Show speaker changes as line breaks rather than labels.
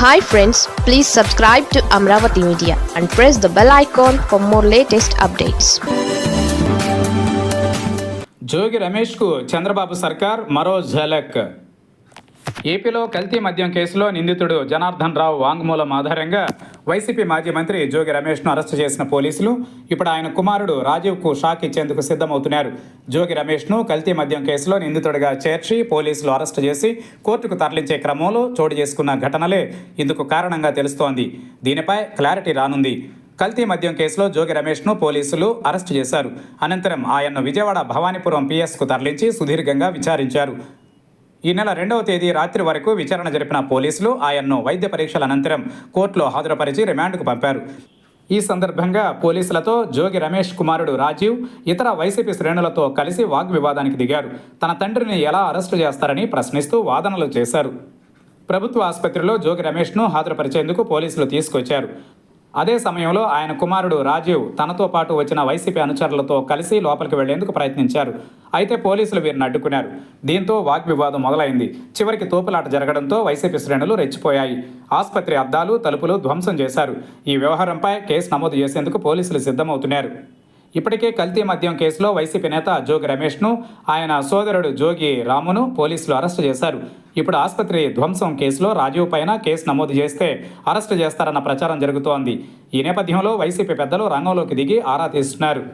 Hi friends please subscribe to Amaravati media and press the bell icon for more latest updates
Jogi రమేష్కు Chandrababu సర్కార్ మరో ఝలక్. ఏపీలో కల్తీ మద్యం కేసులో నిందితుడు జనార్దన్ రావు వాంగ్మూలం ఆధారంగా వైసీపీ మాజీ మంత్రి జోగి రమేష్ను అరెస్టు చేసిన పోలీసులు. ఇప్పుడు ఆయన కుమారుడు రాజీవ్కు షాక్ ఇచ్చేందుకు సిద్ధమవుతున్నారు. జోగి రమేష్ను కల్తీ మద్యం కేసులో నిందితుడిగా చేర్చి పోలీసులు అరెస్టు చేసి కోర్టుకు తరలించే క్రమంలో చోటు చేసుకున్న ఘటనలే ఇందుకు కారణంగా తెలుస్తోంది. దీనిపై క్లారిటీ రానుంది. కల్తీ మద్యం కేసులో జోగి రమేష్ను పోలీసులు అరెస్టు చేశారు. అనంతరం ఆయన్ను విజయవాడ భవానీపురం పిఎస్కు తరలించి సుదీర్ఘంగా విచారించారు. ఈ నెల రెండవ తేదీ రాత్రి వరకు విచారణ జరిపిన పోలీసులు ఆయన్ను వైద్య పరీక్షల అనంతరం కోర్టులో హాజరుపరిచి రిమాండ్కు పంపారు. ఈ సందర్భంగా పోలీసులతో జోగి రమేష్ కుమారుడు రాజీవ్ ఇతర వైసీపీ శ్రేణులతో కలిసి వాగ్వివాదానికి దిగారు. తన తండ్రిని ఎలా అరెస్టు చేస్తారని ప్రశ్నిస్తూ వాదనలు చేశారు. ప్రభుత్వ ఆసుపత్రిలో జోగి రమేష్ను హాజరుపరిచేందుకు పోలీసులు తీసుకొచ్చారు. అదే సమయంలో ఆయన కుమారుడు రాజీవ్ తనతో పాటు వచ్చిన వైసీపీ అనుచరులతో కలిసి లోపలికి వెళ్ళేందుకు ప్రయత్నించారు. అయితే పోలీసులు వీరిని అడ్డుకున్నారు. దీంతో వాగ్వివాదం మొదలైంది. చివరికి తోపులాట జరగడంతో వైసీపీ శ్రేణులు రెచ్చిపోయాయి. ఆసుపత్రి అద్దాలు తలుపులు ధ్వంసం చేశారు. ఈ వ్యవహారంపై కేసు నమోదు చేసేందుకు పోలీసులు సిద్ధమవుతున్నారు. ఇప్పటికే కల్తీ మద్యం కేసులో వైసీపీ నేత జోగి రమేష్ను ఆయన సోదరుడు జోగి రామును పోలీసులు అరెస్టు చేశారు. ఇప్పుడు ఆసుపత్రి ధ్వంసం కేసులో రాజీవ్ పైన కేసు నమోదు చేస్తే అరెస్టు చేస్తారన్న ప్రచారం జరుగుతోంది. ఈ నేపథ్యంలో వైసీపీ పెద్దలు రంగంలోకి దిగి ఆరా తీస్తున్నారు.